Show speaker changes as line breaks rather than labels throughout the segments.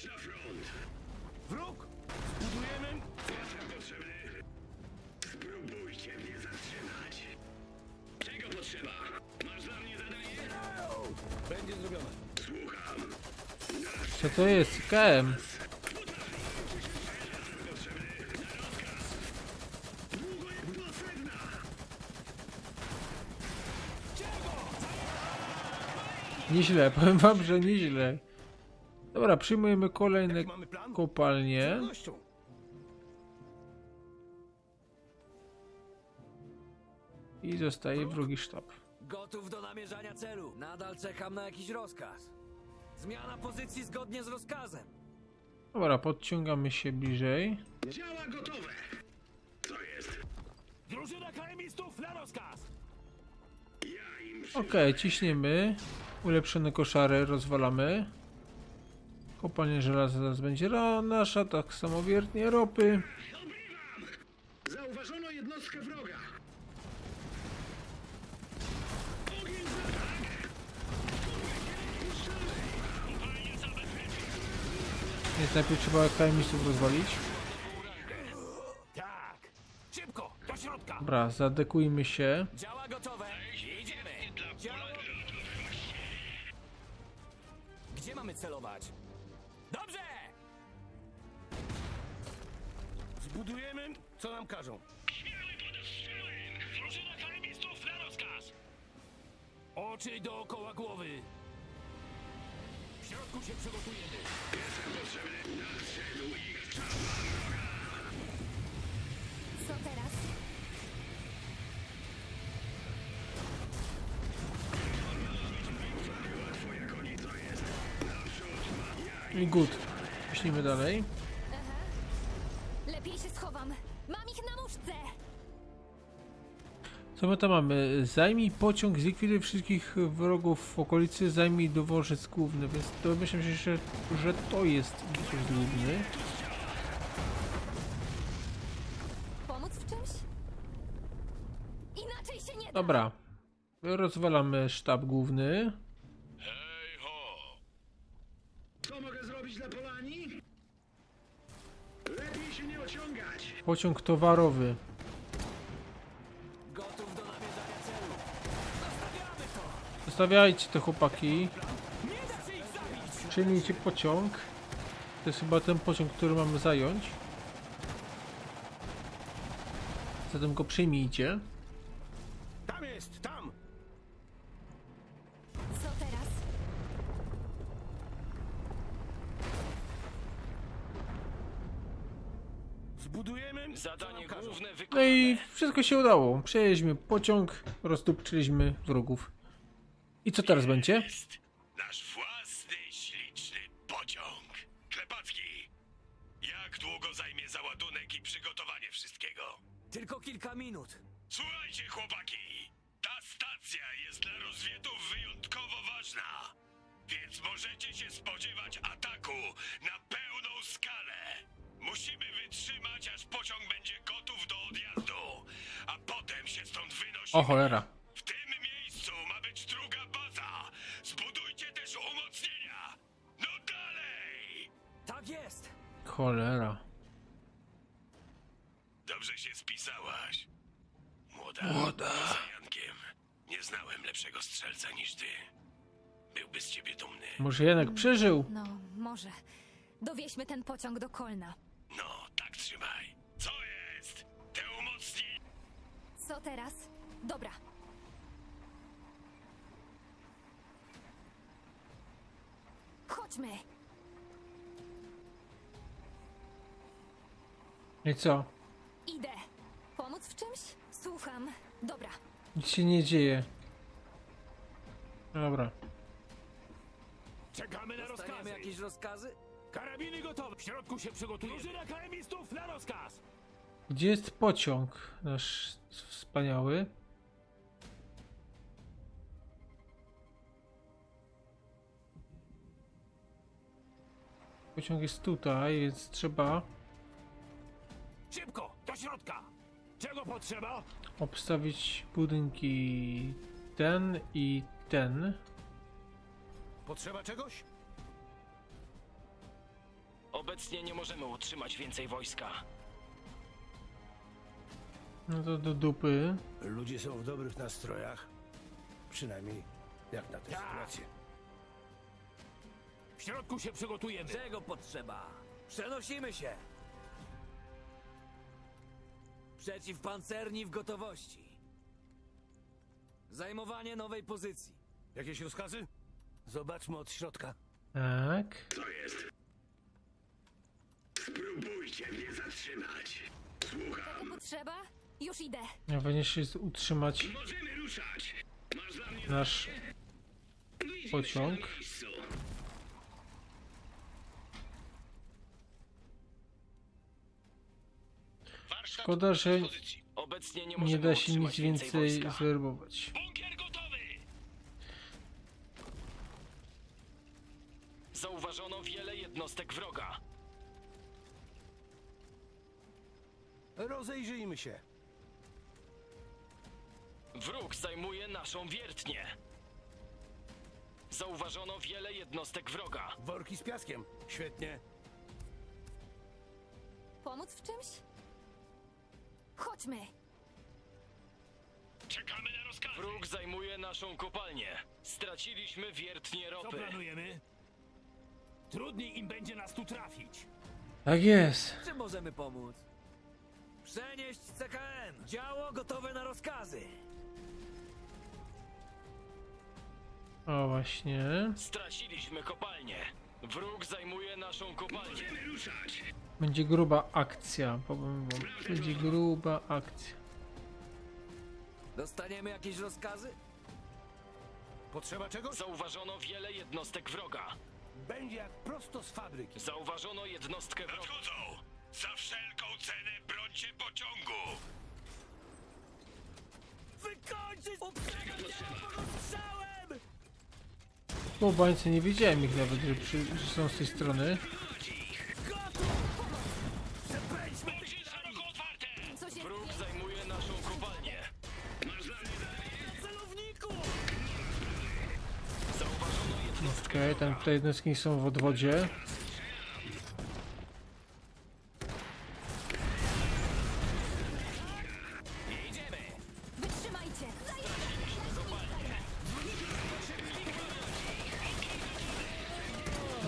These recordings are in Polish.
Marsz na front!
Wróg! Budujemy!
Jestem potrzebny! Spróbujcie mnie zatrzymać! Czego potrzeba? Masz dla mnie zadanie?
Będzie zrobione.
Słucham!
Co to jest? KM.
Długo jak potrzebna!
Nieźle, powiem wam, że nieźle. Dobra, przyjmujemy kolejne kopalnie. I zostaje wrogi sztab.
Gotów do namierzania celu. Nadal czekam na jakiś rozkaz. Zmiana pozycji zgodnie z rozkazem.
Dobra, podciągamy się bliżej.
Działa gotowe! Co jest?
Drużyna KM-istów na rozkaz!
Ja.
Okej, ciśniemy. Ulepszone koszary rozwalamy. Kopalnia żelaza zaraz będzie nasza, tak samo wiertnie ropy.
Zauważono jednostkę wroga!
Więc najpierw trzeba KM-istów rozwalić.
Tak! Szybko! Do środka!
Dobra, zadekujmy się.
Działa
I good. Ciśnijmy dalej.
Lepiej się schowam. Mam ich na muszce!
Co my tam mamy? Zajmij pociąg, zlikwiduj wszystkich wrogów w okolicy, zajmij dworzec główny, więc domyślam się, że, że to jest dworzec główny.
Pomóc w czymś? Inaczej się nie da!
Dobra. Rozwalamy sztab główny.
Hej ho! Co mogę zrobić dla Polani? Lepiej się nie ociągać!
Pociąg towarowy.
Gotów do namierzania celu. Zostawiamy to.
Zostawiajcie te chłopaki. Przyjmijcie pociąg. To jest chyba ten pociąg, który mamy zająć. Zatem go przyjmijcie.
Zbudujemy,
Zadanie główne
No i wszystko się udało. Przejeździliśmy pociąg, rozdupczyliśmy wrogów. I co teraz będzie?
Jest nasz własny, śliczny pociąg. Klepacki, jak długo zajmie załadunek i przygotowanie wszystkiego?
Tylko kilka minut.
Słuchajcie, chłopaki, ta stacja jest dla rozwietów wyjątkowo ważna, więc możecie się spodziewać ataku na pełną skalę. Musimy wytrzymać, aż pociąg będzie gotów do odjazdu, a potem się stąd wynosimy.
O cholera.
W tym miejscu ma być druga baza. Zbudujcie też umocnienia. No dalej!
Tak jest.
Cholera.
Dobrze się spisałaś. Młoda.
Młoda.
Poza Jankiem. Nie znałem lepszego strzelca niż ty. Byłby z ciebie dumny.
Może jednak przeżył.
No, może. Dowieźmy ten pociąg do Kolna.
Co
teraz? Dobra. Chodźmy!
I co?
Idę. Pomóc w czymś? Słucham. Dobra.
Nic się nie dzieje. Dobra.
Czekamy na
Dostaniemy
rozkazy.
jakieś rozkazy?
Karabiny gotowe. W środku się przygotujemy. Drużyna KM-istów na rozkaz!
Gdzie jest pociąg nasz wspaniały? Pociąg jest tutaj, więc trzeba
Szybko, do środka! Czego potrzeba?
obstawić budynki ten i ten.
Potrzeba czegoś?
Obecnie nie możemy utrzymać więcej wojska.
No to do dupy.
Ludzie są w dobrych nastrojach. Przynajmniej jak na tę sytuację. W środku się przygotujemy.
Czego potrzeba? Przenosimy się! Przeciwpancerni w gotowości. Zajmowanie nowej pozycji.
Jakieś rozkazy? Zobaczmy od środka.
Tak.
Co jest? Spróbujcie mnie zatrzymać. Słucham.
Potrzeba? Już idę.
Najważniejsze jest utrzymać
Możemy ruszać. Masz dla mnie
nasz pociąg.
miejscu. Warsztat
Szkoda, że.
Obecnie nie
nie
możemy
da się nic
więcej
więcej
wojska.
zwerbować.
Bunkier gotowy!
Zauważono wiele jednostek wroga.
Rozejrzyjmy się.
Wróg zajmuje naszą wiertnię. Zauważono wiele jednostek wroga.
Worki z piaskiem. Świetnie.
Pomóc w czymś? Chodźmy.
Czekamy na rozkazy.
Wróg zajmuje naszą kopalnię. Straciliśmy wiertnię
Co
ropy.
planujemy?
Trudniej im będzie nas tu trafić.
Tak jest.
Czym możemy pomóc? Przenieść CKN! Działo gotowe na rozkazy!
O właśnie.
Straciliśmy kopalnię. Wróg zajmuje naszą kopalnię.
Będzie gruba akcja, powiem wam. Będzie gruba akcja.
Dostaniemy jakieś rozkazy?
Potrzeba czegoś?
Zauważono wiele jednostek wroga.
Będzie jak prosto z fabryki.
Zauważono jednostkę wroga.
Nadchodzą! Za wszelką cenę brońcie pociągu!
Po bańce nie wiedziałem ich nawet, że, przy, że są z tej strony. Okej, tam te jednostki są w odwodzie.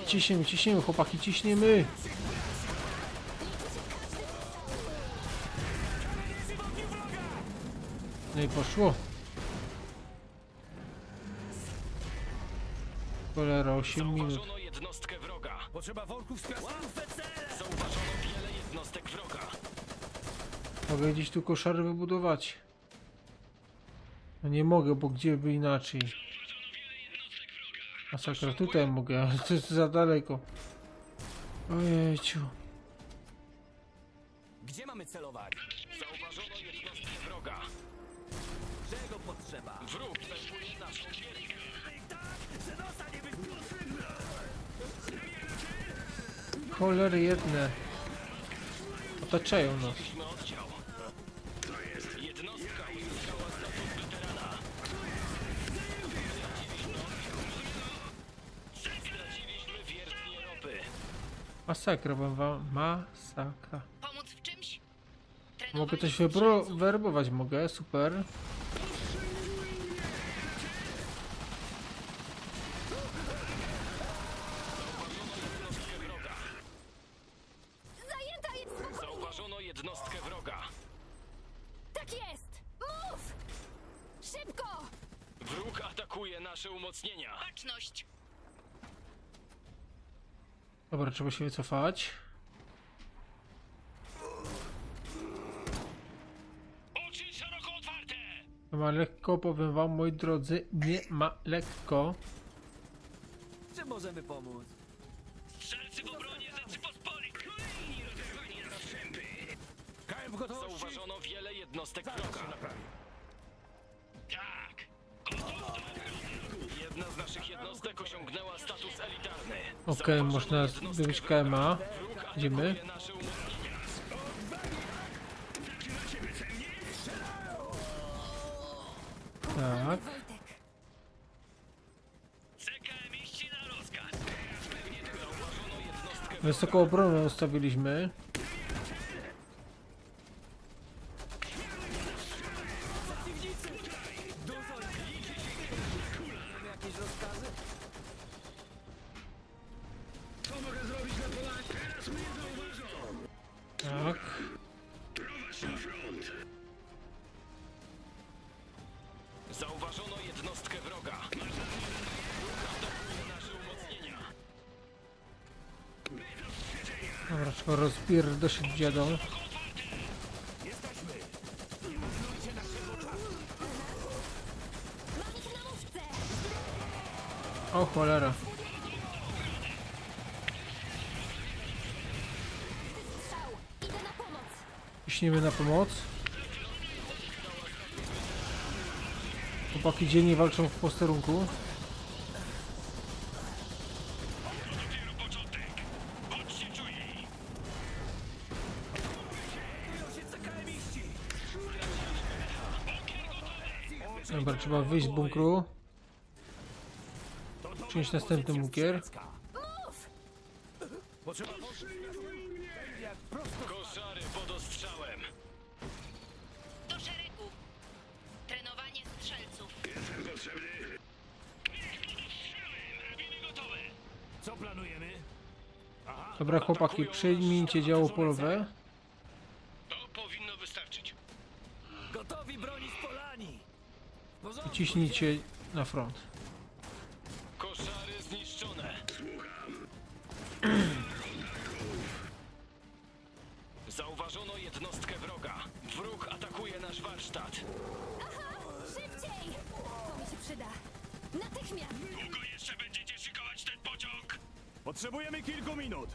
Ciśniemy, ciśniemy, chłopaki, ciśniemy. No i poszło. Cholera, 8 minut.
Zauważono jednostkę wroga.
Potrzeba worków z.
Zauważono wiele jednostek wroga.
Mogę gdzieś tu koszary wybudować. No nie mogę, bo gdzie by inaczej. Masakra, tutaj mogę, ale to jest za daleko. Ojejciu.
Gdzie mamy celować?
Zauważono jednostkę wroga.
Czego potrzeba?
Wróg zajmuje naszą wiertnię.
Cholery jedne. Otaczają nas. Masakra, wam wam. Masakra.
Pomóc w czymś?
Mogę coś wybro-
strzelców.
werbować, mogę, super.
Jednostkę wroga.
Zajęta jest spokojnie.
Zauważono jednostkę wroga.
Tak jest. Mów! Szybko!
Wróg atakuje nasze umocnienia.
Baczność.
Dobra, trzeba się wycofać.
Oczy szeroko otwarte!
Nie ma lekko, powiem wam, moi drodzy, nie ma lekko.
Czym możemy pomóc?
Strzelcy w obronie Rzeczypospolitej! Kolejni rozerwani na strzępy!
KM w gotowości.
Zauważono wiele jednostek wroga.
naprawi.
Z naszych jednostek osiągnęła status elitarny.
Okej,
Zauważono
można
wroga.
KMA. Idziemy. Tak. Wysoką obronę ustawiliśmy. Rozpierdoszyć dziadą. O cholera. Ciśniemy na pomoc. Chłopaki dziennie walczą w posterunku. Trzeba wyjść z bunkru. Czynić następny bunkier.
Koszary pod ostrzałem.
Do szeregu. Trenowanie strzelców.
Jestem potrzebny.
Co planujemy? Aha,
Dobra, chłopaki, przyjmijcie działo polowe. Ciśnijcie na front.
Koszary zniszczone. Zauważono jednostkę wroga. Wróg atakuje nasz warsztat.
Aha! Szybciej! To mi się przyda. Natychmiast!
Długo jeszcze będziecie szykować ten pociąg?
potrzebujemy kilku minut.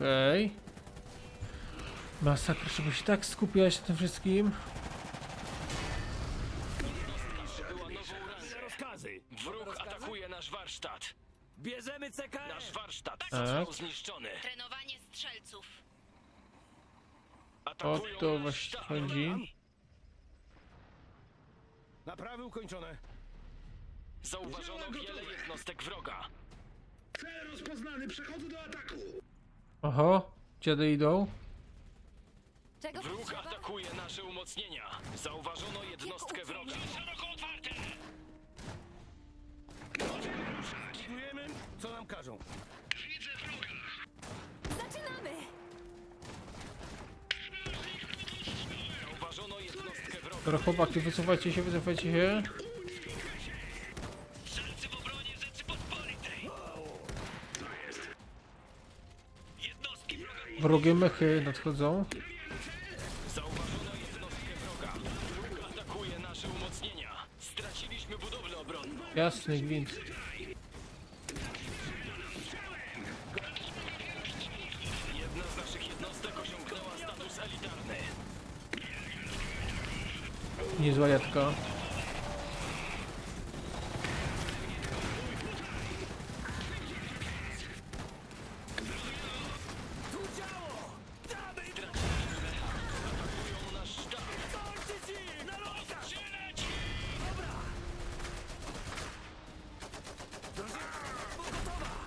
Okej. Masakra, trzeba się tak skupiać na tym wszystkim.
Wróg atakuje nasz warsztat.
Bierzemy CKM!
Nasz warsztat
Tak.
został zniszczony.
Trenowanie strzelców.
O to właśnie chodzi.
Naprawy ukończone.
Zauważono wiele jednostek wroga.
Cel rozpoznany. Przechodzę do ataku.
Oho, dziady idą.
Czego
Wróg
potrzeba?
atakuje nasze umocnienia. Zauważono jednostkę wroga.
Szeroko otwarte.
Czujemy, co nam każą.
Widzę wroga.
Zaczynamy!
Zauważono jednostkę wroga.
Dobra, chłopaki, wycofajcie się, wycofajcie się. Wrogie mechy nadchodzą.
Zauważono jednostkę wroga. Wróg atakuje nasze umocnienia. Straciliśmy budowlę obronną.
Jasny gwint.
Jedna z naszych jednostek osiągnęła status elitarny.
Niezła jadka.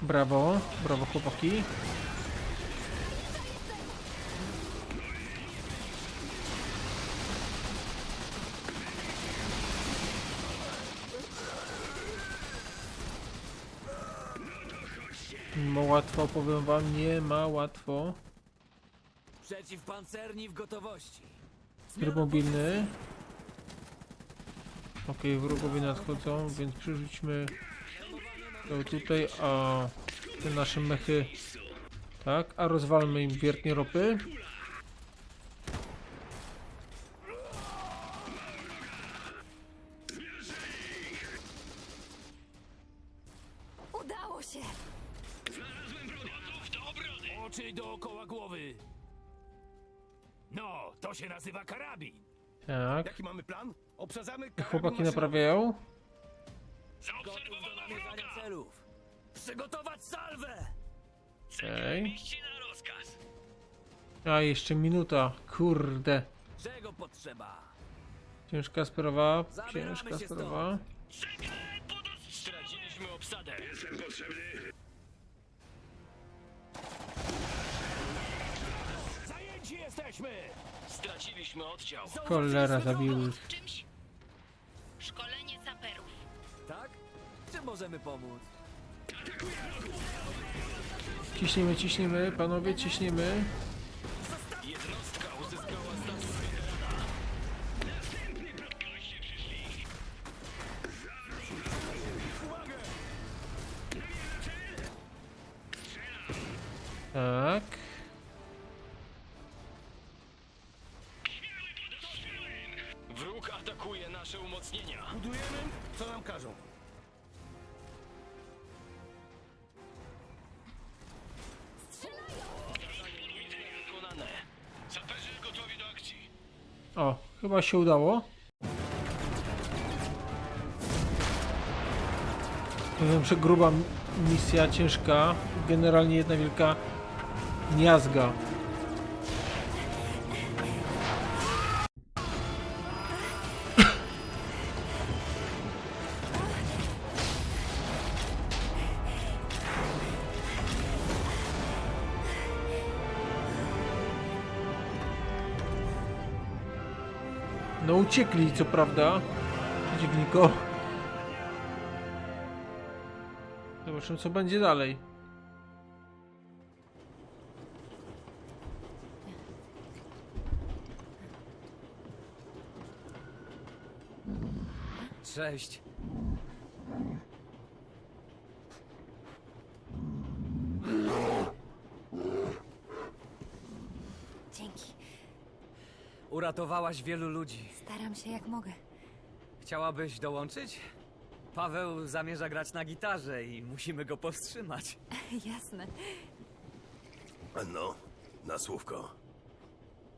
Brawo, brawo chłopaki. Ma łatwo, powiem wam, nie ma łatwo.
Przeciwpancerni w gotowości.
Tryb mobilny. Okej, wrogowie nadchodzą, więc przerzućmy to tutaj, a te nasze mechy. Tak, a rozwalmy im wiertnie ropy.
Udało się!
Znalazłem wrogów do obrony.
Oczy dookoła głowy. No, to się nazywa karabin.
Tak,
Jaki mamy plan? Obsadzamy karabin
chłopaki
maszynowy.
naprawiają.
Gotów celów. Przygotować salwę!
Okej.
Na rozkaz.
A, jeszcze minuta, kurde.
Czego potrzeba?
Ciężka sprawa,
Zabieramy
ciężka
się
sprawa.
Czekaj.
Straciliśmy obsadę.
Jestem potrzebny.
Zajęci jesteśmy!
Straciliśmy oddział.
Cholera, zabił ich.
Czymś?
Możemy pomóc?
Ciśniemy, ciśniemy, panowie, ciśniemy. Chyba się udało. Powiem, że gruba misja, ciężka. Generalnie jedna wielka miazga. Uciekli, co prawda. Przeciwniku. Zobaczymy, co będzie dalej.
Cześć. Uratowałaś wielu ludzi.
Staram się jak mogę.
Chciałabyś dołączyć? Paweł zamierza grać na gitarze i musimy go powstrzymać.
Jasne.
No, na słówko.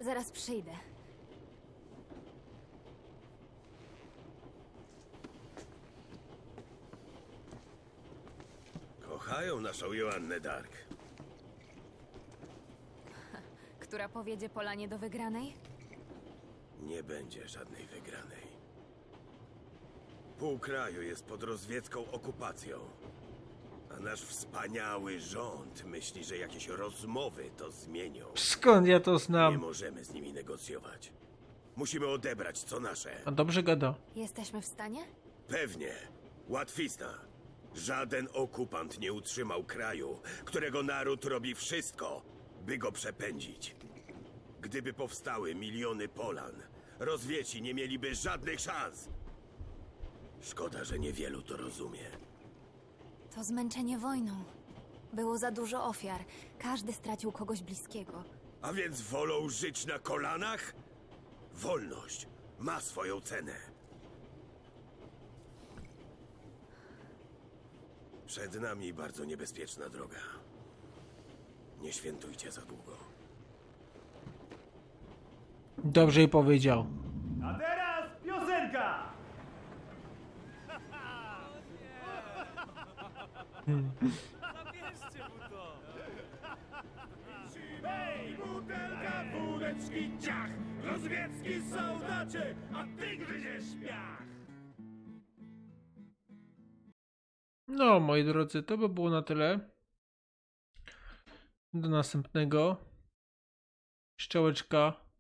Zaraz przyjdę.
Kochają naszą Joannę Dark.
Która powiedzie Polanie do wygranej?
Nie będzie żadnej wygranej. Pół kraju jest pod rozwiecką okupacją. A nasz wspaniały rząd myśli, że jakieś rozmowy to zmienią.
Skąd ja to
Nie
znam?
możemy z nimi negocjować. Musimy odebrać co nasze.
A dobrze gada.
Jesteśmy w stanie?
Pewnie. Łatwizna. Żaden okupant nie utrzymał kraju, którego naród robi wszystko, by go przepędzić. Gdyby powstały miliony Polan, rozwieci nie mieliby żadnych szans. Szkoda, że niewielu to rozumie.
To zmęczenie wojną. Było za dużo ofiar. Każdy stracił kogoś bliskiego.
A więc wolą żyć na kolanach? Wolność ma swoją cenę. Przed nami bardzo niebezpieczna droga. Nie świętujcie za długo.
Dobrze jej powiedział.
A teraz piosenka! Hej, butelka, wódeczki, ciach! Rozwiecki soldacie, a ty gryziesz piach!
No, moi drodzy, to by było na tyle. Do następnego. Szczałeczka.